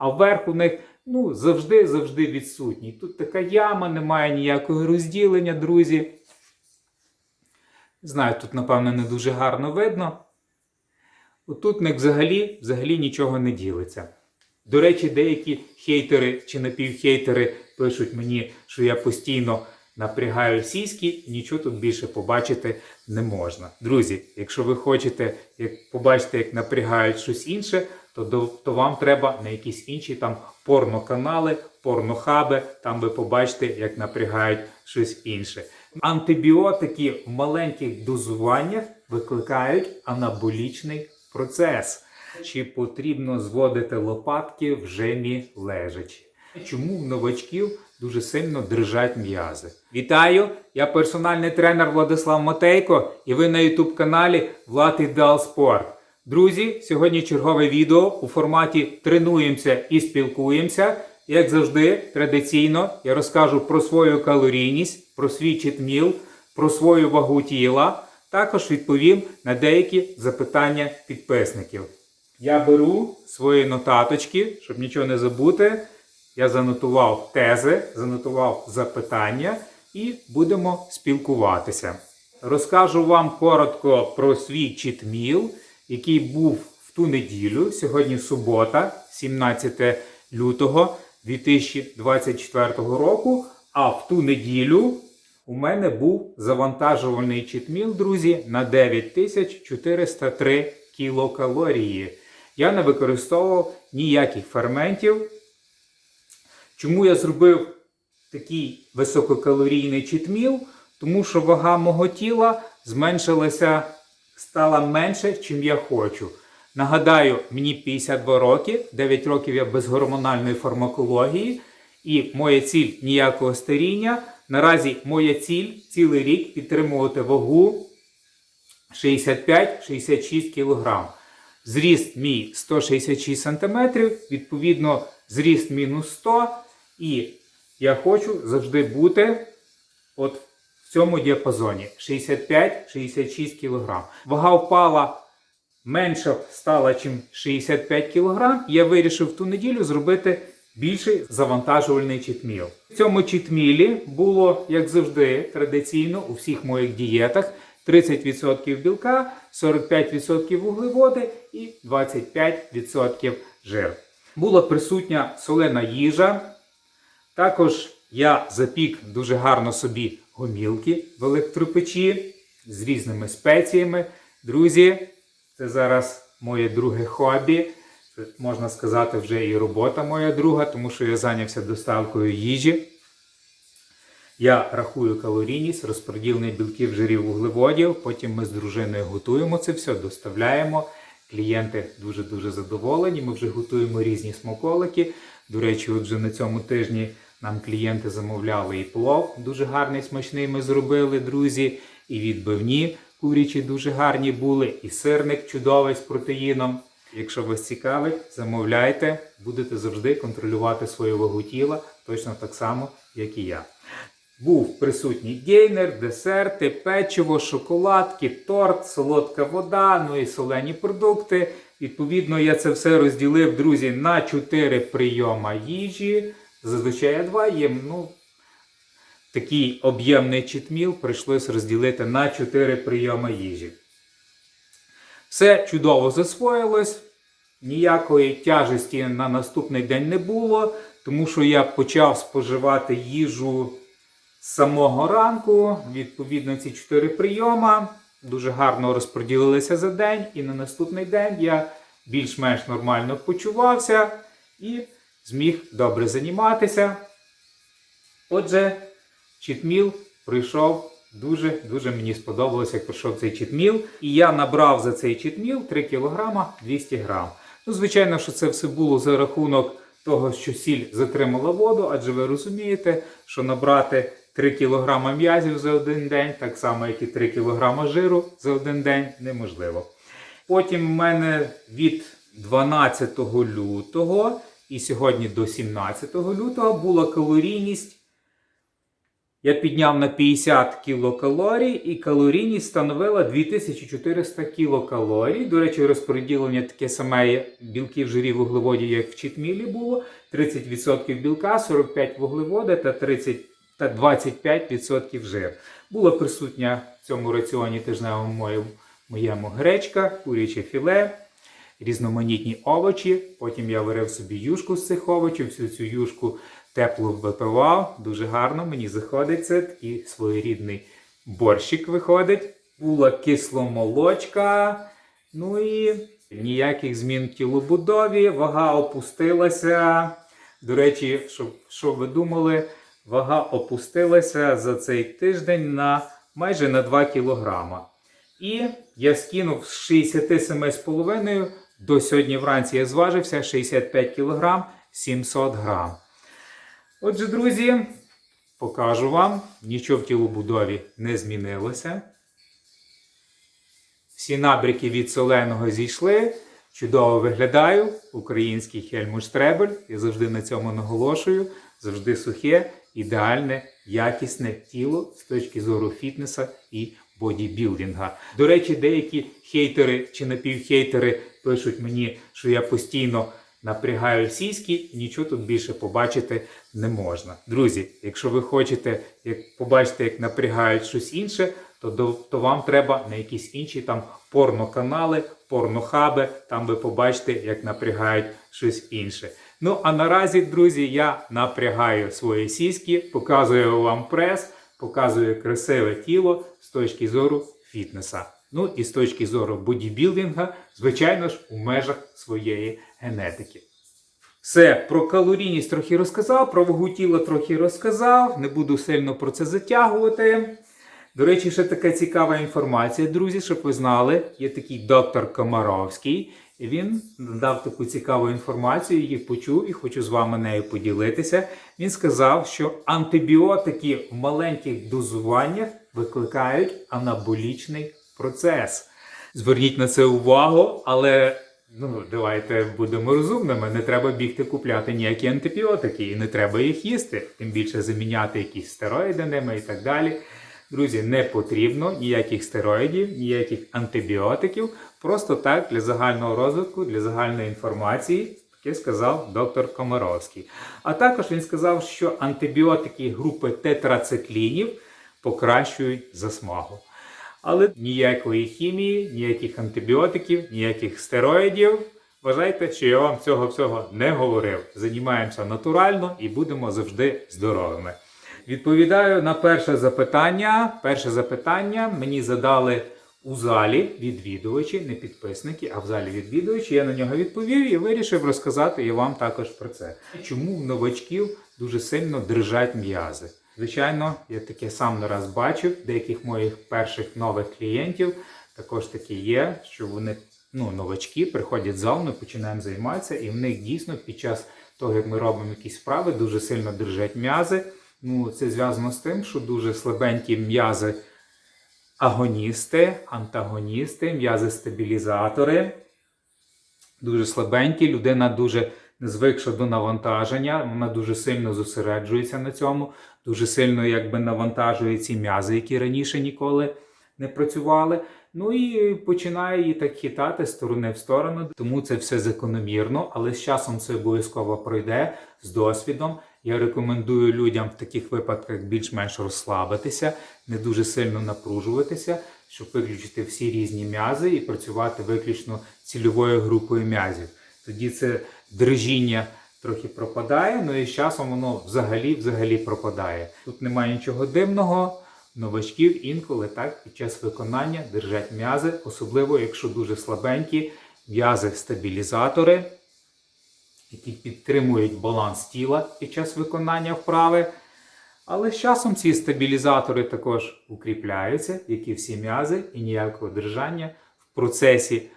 а верх у них ну, завжди-завжди відсутній. Тут така яма, немає ніякого розділення, друзі. Знаю, тут, напевно, не дуже гарно видно. Отут них взагалі, взагалі нічого не ділиться. До речі, деякі хейтери чи напівхейтери пишуть мені, що я постійно напрягаю сіськи, нічого тут більше побачити не можна. Друзі, якщо ви хочете як, побачити, як напрягають щось інше, то, то вам треба на якісь інші там порноканали, порнохаби, там ви побачите, як напрягають щось інше. Антибіотики в маленьких дозуваннях викликають анаболічний процес. Чи потрібно зводити лопатки в жемі лежачи? Чому в новачків дуже сильно дрижать м'язи? Вітаю! Я персональний тренер Владислав Матейко, і ви на youtube каналі Влад Ідеал Спорт. Друзі, сьогодні чергове відео у форматі Тренуємося і спілкуємося. Як завжди, традиційно я розкажу про свою калорійність, про свій читміл, про свою вагу тіла. Також відповім на деякі запитання підписників. Я беру свої нотаточки, щоб нічого не забути. Я занотував тези, занотував запитання і будемо спілкуватися. Розкажу вам коротко про свій читміл, який був в ту неділю, сьогодні субота, 17 лютого 2024 року. А в ту неділю у мене був завантажувальний читміл, друзі, на 9403 кілокалорії. Я не використовував ніяких ферментів. Чому я зробив такий висококалорійний читміл? Тому що вага мого тіла зменшилася, стала менше, чим я хочу. Нагадаю, мені 52 роки, 9 років я без гормональної фармакології, і моя ціль ніякого старіння. Наразі моя ціль цілий рік підтримувати вагу 65-66 кг. Зріст мій 166 см, відповідно, зріст мінус 100 І я хочу завжди бути от в цьому діапазоні 65-66 кг. Вага впала менше стала, ніж 65 кг. Я вирішив ту неділю зробити більший завантажувальний читміл. В цьому читмілі було, як завжди, традиційно у всіх моїх дієтах 30% білка, 45% вуглеводи і 25% жир. Була присутня солена їжа. Також я запік дуже гарно собі гомілки в електропечі з різними спеціями. Друзі, це зараз моє друге хобі. Це, можна сказати, вже і робота моя друга, тому що я зайнявся доставкою їжі. Я рахую калорійність, розподілення білків, жирів, вуглеводів. Потім ми з дружиною готуємо це все, доставляємо. Клієнти дуже-дуже задоволені. Ми вже готуємо різні смаколики. До речі, от вже на цьому тижні нам клієнти замовляли і плов. Дуже гарний, смачний ми зробили, друзі. І відбивні курячі дуже гарні були, і сирник чудовий з протеїном. Якщо вас цікавить, замовляйте, будете завжди контролювати свою вагу тіла, точно так само, як і я. Був присутній гейнер, десерти, печиво, шоколадки, торт, солодка вода, ну і солені продукти. Відповідно, я це все розділив, друзі, на 4 прийома їжі. Зазвичай я два їм. Ну, такий об'ємний читміл прийшлось розділити на 4 прийоми їжі. Все чудово засвоїлось, ніякої тяжесті на наступний день не було, тому що я почав споживати їжу з самого ранку. Відповідно, ці 4 прийома дуже гарно розподілилися за день, і на наступний день я більш-менш нормально почувався і зміг добре займатися. Отже, читміл пройшов дуже-дуже мені сподобалося, як пройшов цей читміл. І я набрав за цей читміл 3 кг 200 г. Ну, звичайно, що це все було за рахунок того, що сіль затримала воду, адже ви розумієте, що набрати 3 кг м'язів за один день, так само, як і 3 кг жиру за один день, неможливо. Потім в мене від 12 лютого і сьогодні до 17 лютого була калорійність Я підняв на 50 кілокалорій і калорійність становила 2400 кілокалорій. До речі, розподілення таке саме білків, жирів, вуглеводів, як в читмілі було. 30% білка, 45 вуглеводи та 30 та 25% жир. Була присутня в цьому раціоні тижневому моєму гречка, куряче філе, різноманітні овочі. Потім я варив собі юшку з цих овочів, всю цю юшку тепло випивав. Дуже гарно мені заходить це. Такий своєрідний борщик виходить. Була кисломолочка. Ну і ніяких змін в тілобудові, вага опустилася. До речі, щоб, що ви думали, вага опустилася за цей тиждень на майже на 2 кілограма. І я скинув з 67,5 до сьогодні вранці я зважився 65 кілограм 700 грам. Отже, друзі, покажу вам, нічого в тілобудові не змінилося. Всі набряки від соленого зійшли. Чудово виглядаю. Український Хельмут Штребель. Я завжди на цьому наголошую. Завжди сухе, ідеальне, якісне тіло з точки зору фітнеса і бодібілдинга. До речі, деякі хейтери чи напівхейтери пишуть мені, що я постійно напрягаю сіськи, нічого тут більше побачити не можна. Друзі, якщо ви хочете як побачити, як напрягають щось інше, то, то вам треба на якісь інші там порноканали, порнохаби, там ви побачите, як напрягають щось інше. Ну а наразі, друзі, я напрягаю свої сіськи, показую вам прес, показую красиве тіло з точки зору фітнеса. Ну і з точки зору бодібілдинга, звичайно ж, у межах своєї генетики. Все, про калорійність трохи розказав, про вагу тіла трохи розказав, не буду сильно про це затягувати. До речі, ще така цікава інформація, друзі, щоб ви знали, є такий доктор Комаровський, він дав таку цікаву інформацію, її почув і хочу з вами нею поділитися. Він сказав, що антибіотики в маленьких дозуваннях викликають анаболічний процес. Зверніть на це увагу, але ну, давайте будемо розумними. Не треба бігти купляти ніякі антибіотики, і не треба їх їсти, тим більше заміняти якісь стероїди ними і так далі. Друзі, не потрібно ніяких стероїдів, ніяких антибіотиків. Просто так для загального розвитку, для загальної інформації, таке сказав доктор Комаровський. А також він сказав, що антибіотики групи тетрациклінів покращують засмагу. Але ніякої хімії, ніяких антибіотиків, ніяких стероїдів. Вважайте, що я вам цього всього не говорив. Займаємося натурально і будемо завжди здоровими. Відповідаю на перше запитання. Перше запитання мені задали у залі відвідувачі, не підписники, а в залі відвідувачі. Я на нього відповів і вирішив розказати і вам також про це. Чому в новачків дуже сильно дрижать м'язи? Звичайно, я таке сам не раз бачив. Деяких моїх перших нових клієнтів також таке є, що вони ну, новачки приходять в зал, ми починаємо займатися, і в них дійсно під час того, як ми робимо якісь справи, дуже сильно дрижать м'язи. Ну, це зв'язано з тим, що дуже слабенькі м'язи агоністи, антагоністи, м'язи-стабілізатори. Дуже слабенькі, людина дуже звикша до навантаження, вона дуже сильно зосереджується на цьому, дуже сильно якби навантажує ці м'язи, які раніше ніколи не працювали. Ну і починає її так хитати з сторони в сторону. Тому це все закономірно, але з часом це обов'язково пройде з досвідом. Я рекомендую людям в таких випадках більш-менш розслабитися, не дуже сильно напружуватися, щоб виключити всі різні м'язи і працювати виключно цільовою групою м'язів. Тоді це дрижіння трохи пропадає, ну і з часом воно взагалі взагалі пропадає. Тут немає нічого дивного. Новачків інколи так під час виконання держать м'язи, особливо якщо дуже слабенькі м'язи-стабілізатори, які підтримують баланс тіла під час виконання вправи. Але з часом ці стабілізатори також укріпляються, як і всі м'язи, і ніякого держання в процесі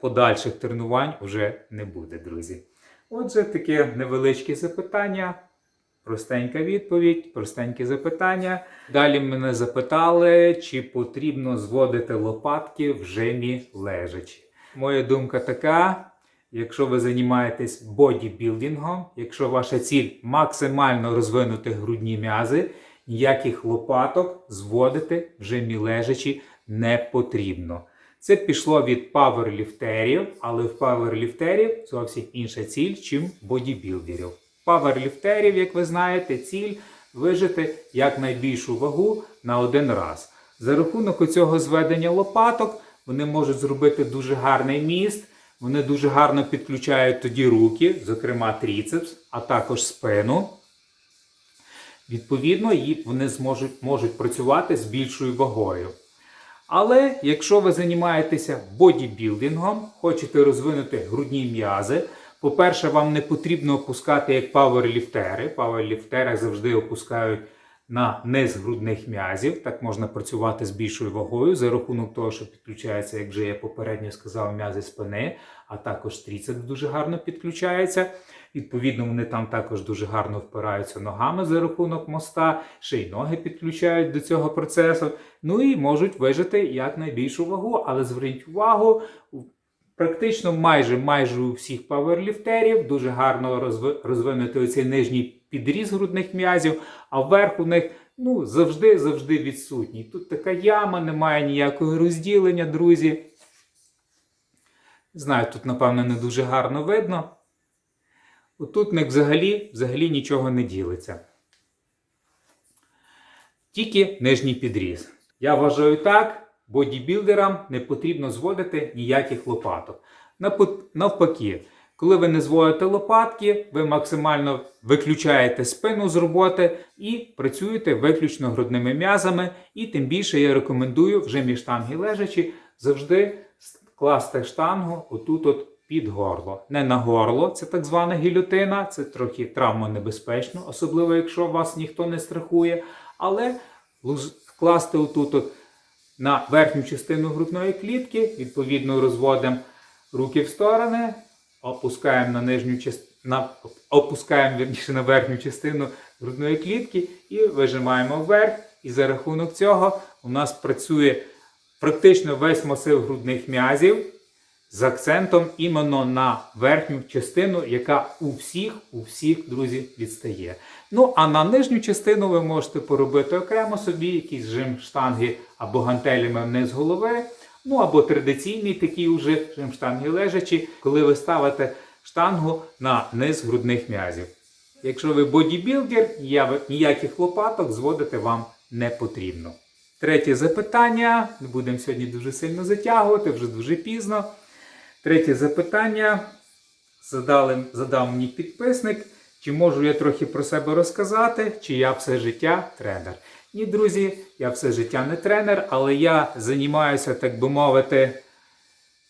подальших тренувань вже не буде, друзі. Отже, таке невеличке запитання. Простенька відповідь, простеньке запитання. Далі мене запитали, чи потрібно зводити лопатки в жимі лежачи. Моя думка така: якщо ви займаєтесь бодібілдингом, якщо ваша ціль максимально розвинути грудні м'язи, ніяких лопаток зводити вже мілежачі не потрібно. Це пішло від паверліфтерів, але в паверліфтерів зовсім інша ціль, чим бодібілдерів. Паверліфтерів, як ви знаєте, ціль вижити якнайбільшу вагу на один раз. За рахунок цього зведення лопаток вони можуть зробити дуже гарний міст. Вони дуже гарно підключають тоді руки, зокрема тріцепс, а також спину. Відповідно, вони зможуть, можуть працювати з більшою вагою. Але якщо ви займаєтеся бодібілдингом, хочете розвинути грудні м'язи, по-перше, вам не потрібно опускати як пауерліфтери. Пауерліфтери завжди опускають на низ грудних м'язів. Так можна працювати з більшою вагою за рахунок того, що підключається, як вже я попередньо сказав, м'язи спини, а також тріцепс дуже гарно підключається. Відповідно, вони там також дуже гарно впираються ногами за рахунок моста, ще й ноги підключають до цього процесу. Ну і можуть вижити якнайбільшу вагу. Але зверніть увагу, практично майже майже у всіх паверліфтерів дуже гарно розви- розвинути оцей нижній підріз грудних м'язів, а вверх у них ну, завжди завжди відсутній. Тут така яма, немає ніякого розділення, друзі. Знаю, тут, напевно, не дуже гарно видно. Отут них взагалі, взагалі нічого не ділиться. Тільки нижній підріз. Я вважаю так, бодібілдерам не потрібно зводити ніяких лопаток. Навпаки, коли ви не зводите лопатки, ви максимально виключаєте спину з роботи і працюєте виключно грудними м'язами. І тим більше я рекомендую вже між штанги лежачі завжди класти штангу отут от під горло. Не на горло, це так звана гільотина, це трохи травмонебезпечно, особливо якщо вас ніхто не страхує. Але луз- класти отут от на верхню частину грудної клітки, відповідно розводимо руки в сторони, опускаємо на нижню частину, опускаємо вірніше на верхню частину грудної клітки і вижимаємо вверх. І за рахунок цього у нас працює практично весь масив грудних м'язів з акцентом іменно на верхню частину, яка у всіх, у всіх, друзі, відстає. Ну, а на нижню частину ви можете поробити окремо собі якийсь жим штанги або гантелями вниз голови. Ну або традиційний такий уже жим штанги лежачі, коли ви ставите штангу на низ грудних м'язів. Якщо ви бодібілдер, я- ніяких лопаток зводити вам не потрібно. Третє запитання. Не будемо сьогодні дуже сильно затягувати, вже дуже пізно. Третє запитання задали, задав мені підписник. Чи можу я трохи про себе розказати, чи я все життя тренер? Ні, друзі, я все життя не тренер, але я займаюся, так би мовити,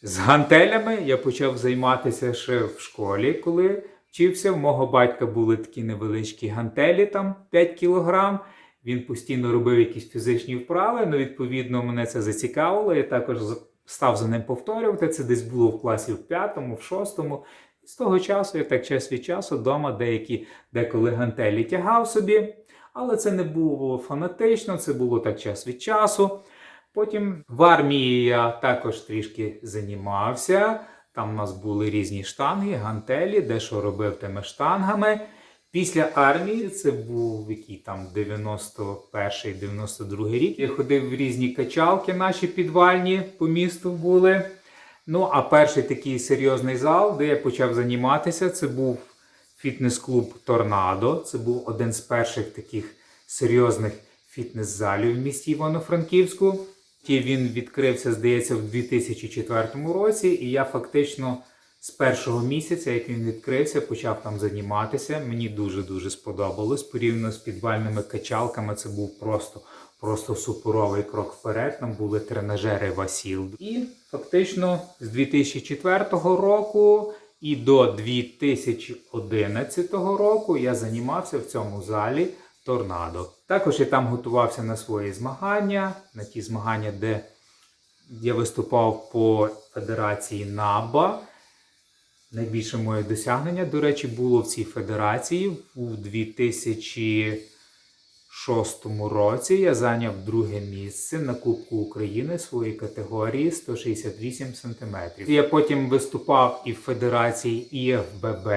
з гантелями. Я почав займатися ще в школі, коли вчився. В мого батька були такі невеличкі гантелі, там 5 кілограм. Він постійно робив якісь фізичні вправи. Ну, відповідно, мене це зацікавило. Я також став за ним повторювати. Це десь було в класі в п'ятому, в шостому. І з того часу я так час від часу вдома деякі деколи гантелі тягав собі. Але це не було фанатично, це було так час від часу. Потім в армії я також трішки займався. Там у нас були різні штанги, гантелі, де що робив тими штангами. Після армії, це був який там 91-92 рік. Я ходив в різні качалки наші підвальні по місту були. Ну, а перший такий серйозний зал, де я почав займатися, це був фітнес-клуб Торнадо. Це був один з перших таких серйозних фітнес-залів в місті Івано-Франківську. Ті він відкрився, здається, в 2004 році, і я фактично з першого місяця, як він відкрився, почав там займатися. Мені дуже-дуже сподобалось. Порівняно з підвальними качалками, це був просто, просто суперовий крок вперед. Там були тренажери Васіл. І фактично з 2004 року і до 2011 року я займався в цьому залі Торнадо. Також я там готувався на свої змагання, на ті змагання, де я виступав по федерації НАБА. Найбільше моє досягнення, до речі, було в цій федерації у 2006 році. Я зайняв друге місце на Кубку України своєї категорії 168 см. Я потім виступав і в федерації ІФББ.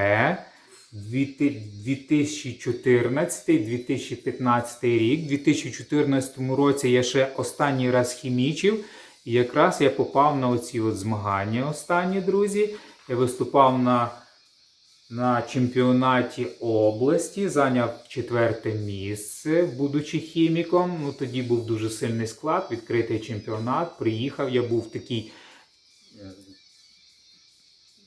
2014-2015 рік. У 2014 році я ще останній раз хімічив. І якраз я попав на оці от змагання останні, друзі. Я виступав на, на чемпіонаті області, зайняв четверте місце, будучи хіміком. Ну, тоді був дуже сильний склад, відкритий чемпіонат. Приїхав, я був е,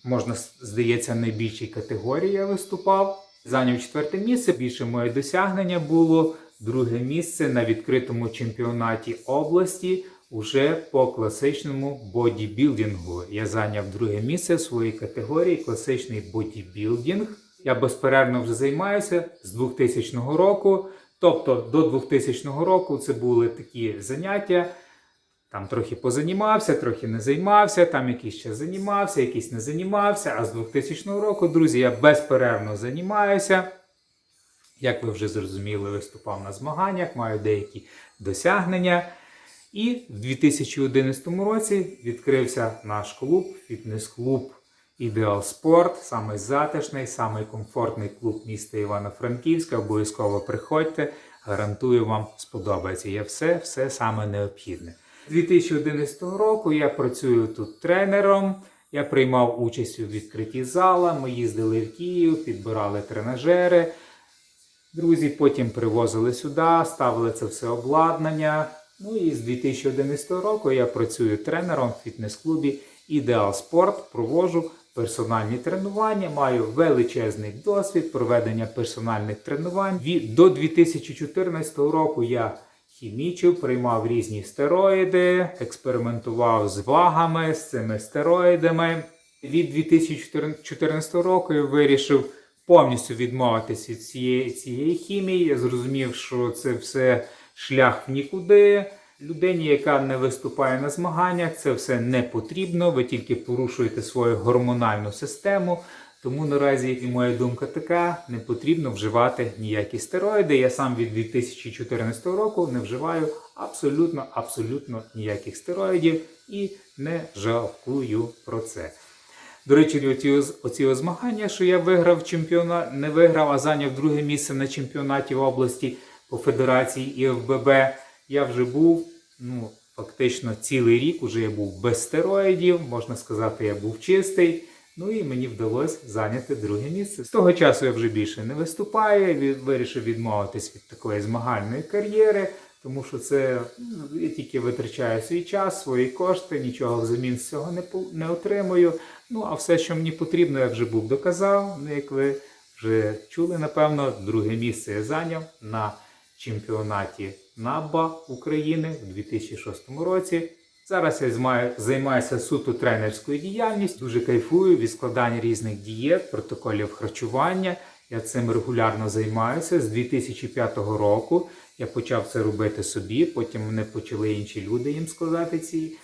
можна здається, найбільшій категорії я виступав. Зайняв четверте місце. Більше моє досягнення було друге місце на відкритому чемпіонаті області. Уже по класичному бодібілдингу я зайняв друге місце в своїй категорії класичний бодібілдинг. Я безперервно вже займаюся з 2000 року. Тобто до 2000 року це були такі заняття. Там трохи позанімався, трохи не займався, там якийсь ще займався, якийсь не займався. А з 2000 року, друзі, я безперервно займаюся. Як ви вже зрозуміли, виступав на змаганнях, маю деякі досягнення. І в 2011 році відкрився наш клуб, фітнес-клуб Ідеал Спорт, самий затишний, самий комфортний клуб міста Івано-Франківська. Обов'язково приходьте, гарантую, вам сподобається. Є все, все саме необхідне. З 2011 року я працюю тут тренером. Я приймав участь у відкритті зала. Ми їздили в Київ, підбирали тренажери. Друзі потім привозили сюди, ставили це все обладнання. Ну і з 2011 року я працюю тренером в фітнес-клубі Ідеал Спорт, проводжу персональні тренування, маю величезний досвід проведення персональних тренувань. До 2014 року я хімічив, приймав різні стероїди, експериментував з вагами, з цими стероїдами. Від 2014 року я вирішив повністю відмовитися від цієї, цієї хімії. Я зрозумів, що це все шлях в нікуди. Людині, яка не виступає на змаганнях, це все не потрібно. Ви тільки порушуєте свою гормональну систему. Тому наразі і моя думка така: не потрібно вживати ніякі стероїди. Я сам від 2014 року не вживаю абсолютно, абсолютно ніяких стероїдів і не жалкую про це. До речі, оці, оці змагання, що я виграв чемпіонат, не виграв, а зайняв друге місце на чемпіонаті в області по федерації ІФББ. Я вже був, ну, фактично цілий рік уже я був без стероїдів, можна сказати, я був чистий. Ну і мені вдалося зайняти друге місце. З того часу я вже більше не виступаю, вирішив відмовитись від такої змагальної кар'єри, тому що це ну, я тільки витрачаю свій час, свої кошти, нічого взамін з цього не, не отримую. Ну а все, що мені потрібно, я вже був доказав. Ну, як ви вже чули, напевно, друге місце я зайняв на чемпіонаті НАБА України у 2006 році. Зараз я займаюся суто тренерською діяльністю, дуже кайфую від складання різних дієт, протоколів харчування. Я цим регулярно займаюся з 2005 року. Я почав це робити собі, потім мене почали інші люди їм складати ці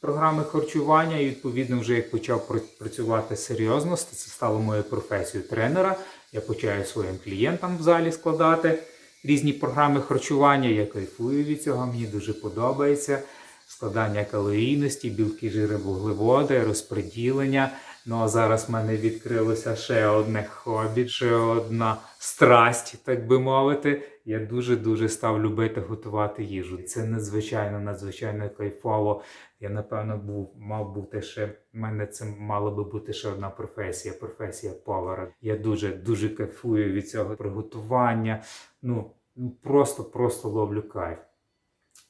програми харчування. І відповідно, вже як почав працювати серйозно, це стало моєю професією тренера. Я почав своїм клієнтам в залі складати різні програми харчування. Я кайфую від цього, мені дуже подобається. Складання калорійності, білки, жири, вуглеводи, розподілення. Ну а зараз в мене відкрилося ще одне хобі, ще одна страсть, так би мовити. Я дуже-дуже став любити готувати їжу. Це надзвичайно, надзвичайно кайфово. Я напевно був, мав бути ще. в мене це мала би бути ще одна професія, професія повара. Я дуже дуже кайфую від цього приготування. Ну, просто, просто ловлю кайф.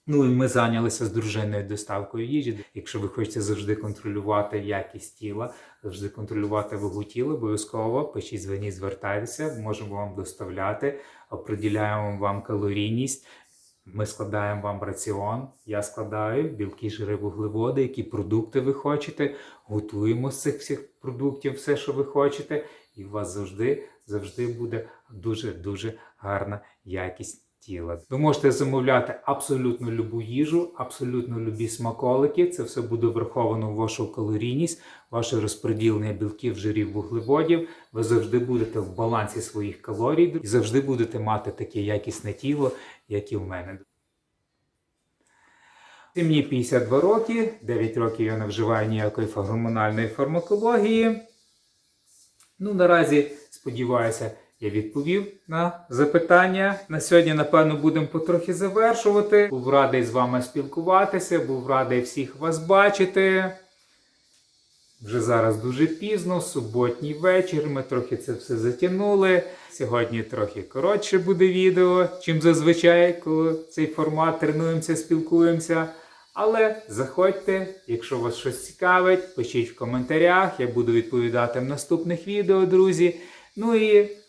Ну і ми зайнялися з дружиною доставкою їжі. Якщо ви хочете завжди контролювати якість тіла, завжди контролювати вагу тіла, обов'язково пишіть, дзвоніть, звертайтеся, можемо вам доставляти, оприділяємо вам калорійність. Ми складаємо вам раціон. Я складаю білки, жири, вуглеводи, які продукти ви хочете. Готуємо з цих всіх продуктів все, що ви хочете, і у вас завжди, завжди буде дуже дуже гарна якість тіла. Ви можете замовляти абсолютно любу їжу, абсолютно любі смаколики. Це все буде враховано в вашу калорійність, ваше розподілення білків, жирів, вуглеводів. Ви завжди будете в балансі своїх калорій і завжди будете мати таке якісне тіло, як і в мене. Мені 52 роки, 9 років я не вживаю ніякої гормональної фармакології. Ну, наразі сподіваюся, я відповів на запитання. На сьогодні, напевно, будемо потрохи завершувати. Був радий з вами спілкуватися, був радий всіх вас бачити. Вже зараз дуже пізно, суботній вечір. Ми трохи це все затягнули. Сьогодні трохи коротше буде відео, чим зазвичай, коли цей формат тренуємося, спілкуємося. Але заходьте, якщо вас щось цікавить, пишіть в коментарях. Я буду відповідати в наступних відео, друзі. Ну і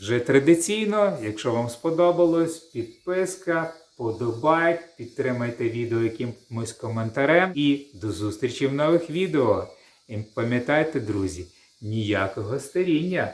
вже традиційно, якщо вам сподобалось, підписка, подобайк, підтримайте відео якимось коментарем. І до зустрічі в нових відео. І пам'ятайте, друзі, ніякого старіння.